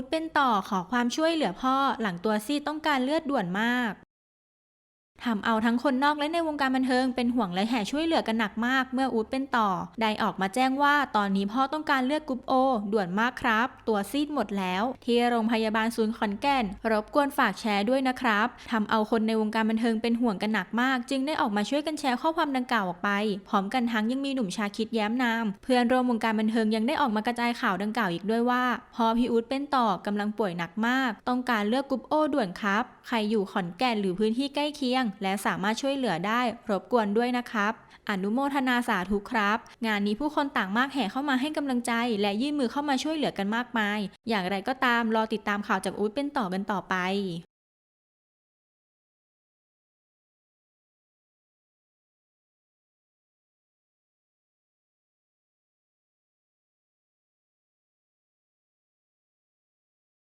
ดเป็นต่อขอความช่วยเหลือพ่อหลังตัวซีดต้องการเลือดด่วนมาก ทำเอาทั้งคนนอกและในวงการบันเทิงเป็นห่วงและแห่ช่วยเหลือกันหนักมาก เมื่ออูดเป็นต่อ ได้ออกมาแจ้งว่าตอนนี้พ่อต้องการเลือดกรุ๊ปโอด่วนมากครับ ตัวซีดหมดแล้ว ที่โรงพยาบาลศูนย์ขอนแก่น รบกวนฝากแชร์ด้วยนะครับทำเอาคนในวงการบันเทิงเป็นห่วงกันหนักมาก จึงได้ออกมาช่วยกันแชร์ข้อความดังกล่าวออกไป พร้อมกันทั้งยังมีหนุ่มชาคิดแย้มนามเพื่อนร่วมวงการบันเทิงยังได้ออกมากระจายข่าวดังกล่าวอีกด้วยว่าพ่อพี่อู๊ดเป็นต่อกำลังป่วยหนักมาก ต้องการเลือกกรุ๊ปโอด่วนครับ ใครอยู่ขอนแก่นหรือพื้นที่ใกล้เคียงและสามารถช่วยเหลือได้รบกวนด้วยนะครับ อนุโมทนาสาธุครับ งานนี้ผู้คนต่างมากแห่เข้ามาให้กำลังใจ และยื่นมือเข้ามาช่วยเหลือกันมากมาย อย่างไรก็ตามรอติดตามข่าวจากอู๊ดเป็นต่อกันต่อไป